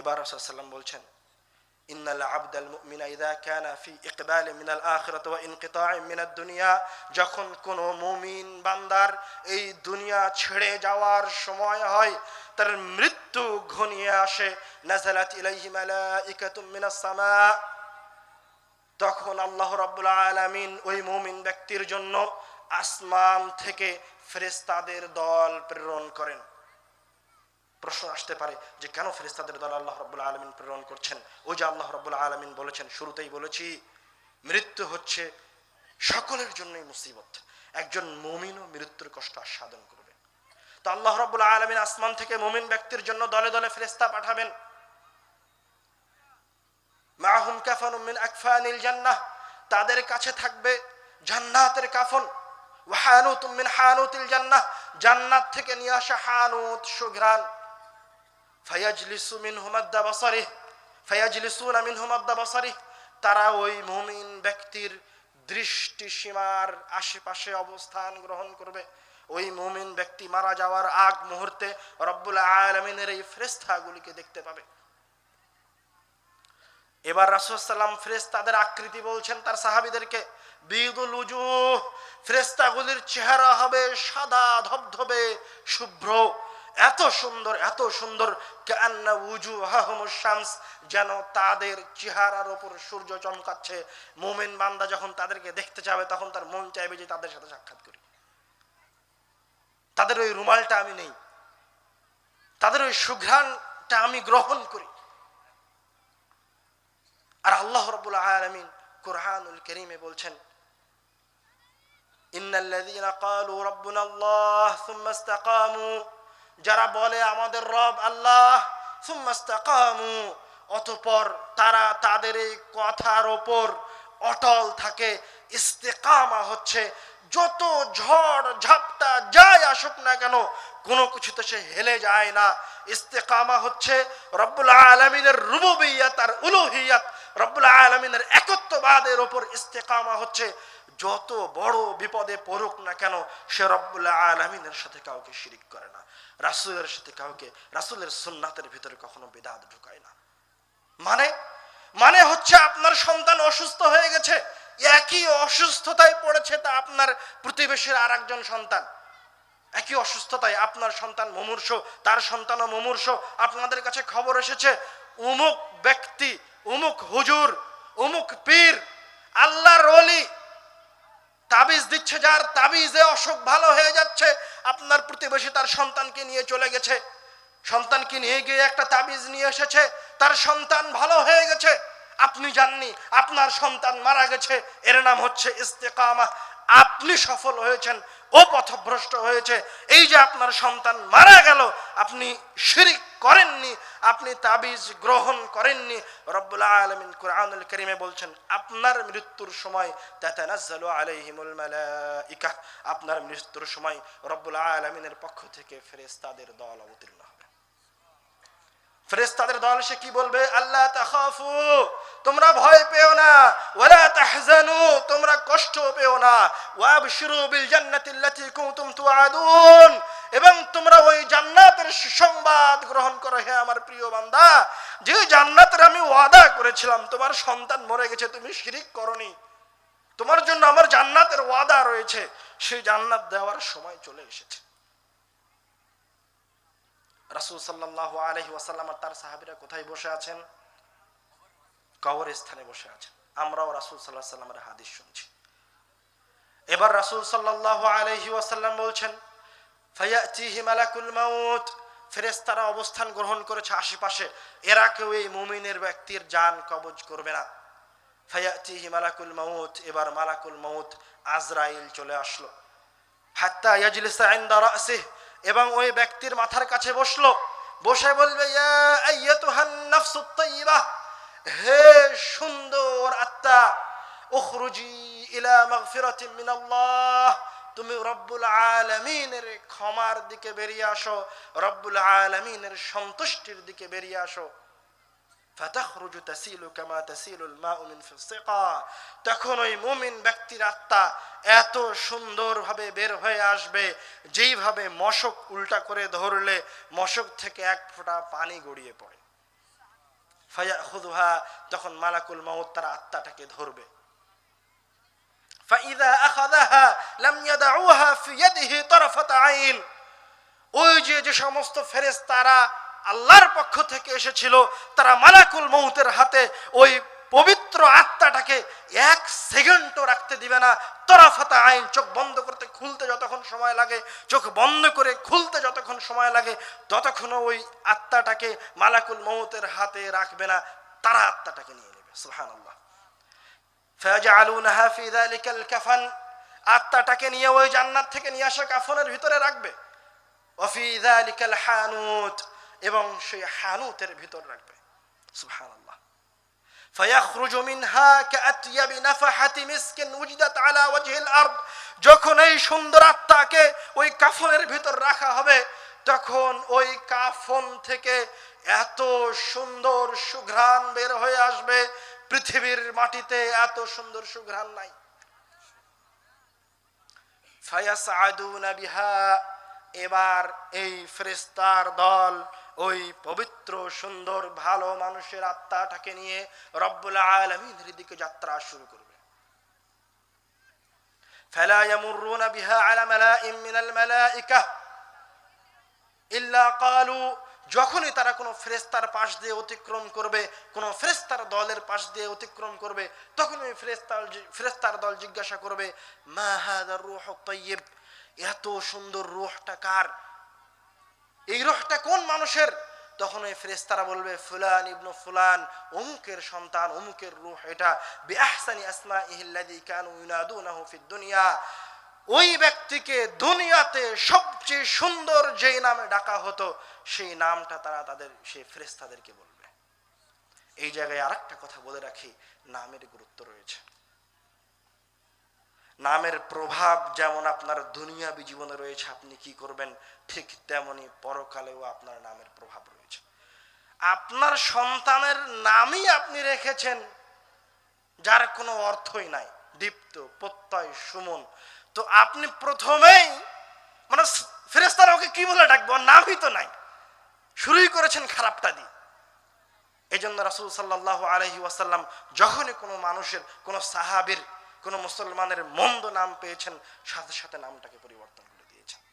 এবার বলছেন যখন কোন মুমিন বান্দার এই দুনিয়া ছেড়ে যাওয়ার সময় হয়, তার মৃত্যু ঘনিয়ে আসে। তখন আল্লাহ রাব্বুল আলামিন ওই মুমিন ব্যক্তির জন্য আসমান থেকে ফেরেশতাদের দল প্রেরণ করেন। প্রশ্ন আসতে পারে যে কেন ফেরেস্তাদের দল আল্লাহ রব্বুল আলমিন প্রেরণ করছেন? ওই যে আল্লাহ রব্বুল আলমিন বলেছেন, শুরুতেই বলেছি, মৃত্যু হচ্ছে সকলের জন্যই মুসিবত। একজন মুমিনও মৃত্যুর কষ্ট আস্বাদন করবে। তো আল্লাহ রব্বুল আলমিন আসমান থেকে মমিন ব্যক্তির জন্য দলে দলে ফেরেস্তা পাঠাবেন। মাহুম কাফান মিন আকফানিল জান্নাহ, তাদের কাছে থাকবে জান্নাতের কাফন। ওয়াহানুত মিন হানুতিল জান্নাহ, জান্নাত থেকে নিয়ে আসা হানুত সুঘ্রাণ। ফায়াজলিসু মিনহুম আদ্দা বাসারিহ ফায়াজলিসুনা মিনহুম আদ্দা বাসারিহ তারা ওই মুমিন ব্যক্তির দৃষ্টি সীমার আশেপাশে অবস্থান গ্রহণ করবে। ওই মুমিন ব্যক্তি মারা যাওয়ার আগ মুহূর্তে রব্বুল আলমিনের এই ফ্রেস্তাগুলিকে দেখতে পাবে। এবার রাসুসাল্লাম ফ্রেস্তাদের আকৃতি বলছেন তার সাহাবিদেরকে, বিদুল উজু ফ্রেস্তাগুলির চেহারা হবে সাদা, ধবধবে, শুভ্র এত সুন্দর এত সুন্দর যেন তাদের চেহারার ওপর সূর্য চমকাচ্ছে। মোমেন বান্দা যখন তাদেরকে দেখতে যাবে, তখন তার মন চাইবে যে তাদের সাথে সাক্ষাৎ করি। তাদের ওই রুমালটা আমি নেই। তাদের ওই সুঘ্রাণটা আমি গ্রহণ করি। আর আল্লাহ রবুল আলমিন কোরআনুল করিমে বলছেন ইন্নাল্লাযীনা ক্বালু রাব্বুনা আল্লাহ সুম্মা ইসতাকামু যারা বলে আমাদের রব আল্লাহ অতঃপর তারা তাদের এই কথার ওপর অটল থাকে, ইস্তেকামা হচ্ছে, যত ঝড় ঝাপটা যাই আসুক না কেন, কোনো কিছুতে সে হেলে যায় না। ইস্তেকামা হচ্ছে রব্বুল আলমিনের রুবুবিয়াত আর উলুহিয়াত, রব্বুল আলমিনের একত্ববাদের ওপর ইস্তেকামা হচ্ছে যত বড় বিপদে পড়ুক না কেন, সে রব্বুল্লাহ আলমিনের সাথে কাউকে শিরিক করে না। রাসুলের সাথে কাউকে, রাসুলের সুন্নাতের ভিতরে কখনো বেদাত ঢুকায় না। মানে? মানে হচ্ছে আপনার সন্তান অসুস্থ হয়ে গেছে, একই অসুস্থতায় পড়েছে তা আপনার প্রতিবেশীর আর একজন সন্তান। একই অসুস্থতায় আপনার সন্তান মুমূর্ষ, তার সন্তানও মুমূর্ষ। আপনাদের কাছে খবর এসেছে, উমুক ব্যক্তি, উমুক হুজুর, উমুক পীর, আল্লাহর অলি তাবিজ দিচ্ছে, যার তাবিজে অসুখ ভালো হয়ে যাচ্ছে, আপনার প্রতিবেশী তার সন্তানকে নিয়ে চলে গেছে। সন্তানকে নিয়ে গিয়ে একটা তাবিজ নিয়ে এসেছে, তার সন্তান ভালো হয়ে গেছে। আপনি জাননি, আপনার সন্তান মারা গেছে, এর নাম হচ্ছে ইস্তেকামা। আপনি সফল হয়েছেন ও পথভ্রষ্ট হয়েছে। এই যে আপনার সন্তান মারা গেল, আপনি শিরিক করেননি, আপনি তাবিজ গ্রহণ করেননি। রব্বুল আলমিন কোরআনুল করিমে বলছেন, আপনার মৃত্যুর সময় তাতানাজ্জালু আলাইহিমুল মালাইকা। আপনার মৃত্যুর সময় রব্বুল আলমিনের পক্ষ থেকে ফেরেশতাদের দল অবতীর্ণ হবে। ফেরেশতাদের দল সে কি বলবে? আল্লাহ তাখাফু, তোমরা ভয় পেও না। ওয়ালা তাহজানু, তোমরা কষ্ট পেও না। এবং তোমরা ওই জান্নাতের সুসংবাদ গ্রহণ করো, হে আমার প্রিয় বান্দা। যে জান্নাতের আমি ওয়াদা করেছিলাম, তোমার সন্তান মরে গেছে, তুমি শিরিক করনি। তোমার জন্য আমার জান্নাতের ওয়াদা রয়েছে, সেই জান্নাত দেওয়ার সময় চলে এসেছে। রাসুল সাল্লাহ আলহি ওয়াসাল্লাম আর তার সাহাবিরা কোথায় বসে আছেন? কবর স্থানে বসে আছেন। আমরাও রাসুল সাল্লাহ সাল্লামের হাদিস শুনছি। এবার রাসুল সাল্লাহ আলহি ওয়াসাল্লাম বলছেন, ফায়াতিহি মালাকুল মাউত। ফেরেস্তারা অবস্থান গ্রহণ করেছে আশেপাশে। এরা কেউ এই মুমিনের ব্যক্তির যান কবজ করবে না। ফায়াতিহি মালাকুল মাউত। এবার মালাকুল মাউত আজরাইল চলে আসলো। হাত্তা ইয়াজলিসা ইনদা রাসিহ। এবং ওই ব্যক্তির মাথার কাছে বসল। বসে বলবে হে সুন্দর আত্মা, উখরুজি ইলা মাগফিরাতিন মিনাল্লাহ। তুমি রব্বুল আলমিনের ক্ষমার দিকে বেরিয়ে আসো, রব্বুল আলমিনের সন্তুষ্টির দিকে বেরিয়ে আসো। তখন ওই মুমিন ব্যক্তির আত্মা এত সুন্দরভাবে বের হয়ে আসবে, যেইভাবে মশক উল্টা করে ধরলে মশক থেকে এক ফোঁটা পানি গড়িয়ে পড়ে। ফায়াখুযুহা, তখন মালাকুল মাউত তার আত্মাটাকে ধরবে। فإذا أخذها لم يدعوها في يده طرفة عين ওই যে যে সমস্ত ফেরেশতারা আল্লাহর পক্ষ থেকে এসেছিল তারা মালাকুল মৌতের হাতে ওই পবিত্র আত্মাটাকে এক সেকেন্ডও রাখতে দিবে না তরাফাতা আইন চোখ বন্ধ করতে খুলতে যতক্ষণ সময় লাগে চোখ বন্ধ করে খুলতে যতক্ষণ সময় লাগে ততক্ষণ ওই আত্মাটাকে মালাকুল মৌতের হাতে রাখবে না তারা আত্মাটাকে নিয়ে নেবে সুবহানাল্লাহ ফায়াজআলুনাহা ফি যালিকাল কাফান আত্মাটাকে নিয়ে ওই জান্নাত থেকে নিয়ে আসা কাফনের ভিতরে রাখবে ওয়াফি যালিকাল হানুত এবং সেই হানুতের ভিতর রাখবে সুবহানাল্লাহ فيخرج منها كأطيب نفحة مسك وجدت على وجه الأرض যখন এই সুন্দর আত্মাকে ওই কাফনের ভিতর রাখা হবে তখন ওই কাফন থেকে এত সুন্দর সুঘ্রাণ বের হয়ে আসবে পৃথিবীর মাটিতে এত সুন্দর সুঘ্রাণ নাই ফায়াসআদুনা বিহা এবার এই ফেরেস্তার দল ওই পবিত্র সুন্দর ভালো মানুষের আত্মাটাকে নিয়ে রব্বুল আলমিনের দিকে যাত্রা শুরু করবে فلا يمرون بها على ملائ من الملائكة إلا قالوا যখনই তারা কোনো ফেরেস্তার পাশ দিয়ে অতিক্রম করবে, কোনো ফেরেস্তার দলের পাশ দিয়ে অতিক্রম করবে তখন ওই ফেরেস্তার ফেরেস্তার দল জিজ্ঞাসা করবে রুহ তাইয়্যিব এত সুন্দর রুহটা কার? এই রুহটা কোন মানুষের? তখন ওই ফেরেস্তারা বলবে, ফুলান ইবনু ফুলান, অমুকের সন্তান, অমুকের রুহ এটা। বিআহসানি আসমাইহিল্লাযী কানু ইউনাদুনাহু ফিদ দুনিয়া। ওই ব্যক্তিকে দুনিয়াতে সবচেয়ে সুন্দর যেই নামে ডাকা হতো, সেই নামটা তারা তাদের, সেই ফেরেস্তাদেরকে বলবে। এই জায়গায় আরেকটা কথা বলে রাখি, নামের গুরুত্ব রয়েছে। নামের প্রভাব যেমন আপনার দুনিয়াবী জীবনে রয়েছে, আপনি কি করবেন, ঠিক তেমনি পরকালেও আপনার নামের প্রভাব রয়েছে। আপনার সন্তানের নামই আপনি রেখেছেন, যার কোনো অর্থই নাই। দীপ্ত, প্রত্যয়, সুমন তো আপনি প্রথমেই মানে ফেরেস্তারা ওকে কি বলে ডাকবো? নামই তো নাই। শুরুই করেছেন খারাপটা দিয়ে। এই জন্য রাসুল সাল্লাহ আলহি ওয়াসাল্লাম যখনই কোনো মানুষের, কোনো সাহাবির, কোনো মুসলমানের মন্দ নাম পেয়েছেন, সাথে সাথে নামটাকে পরিবর্তন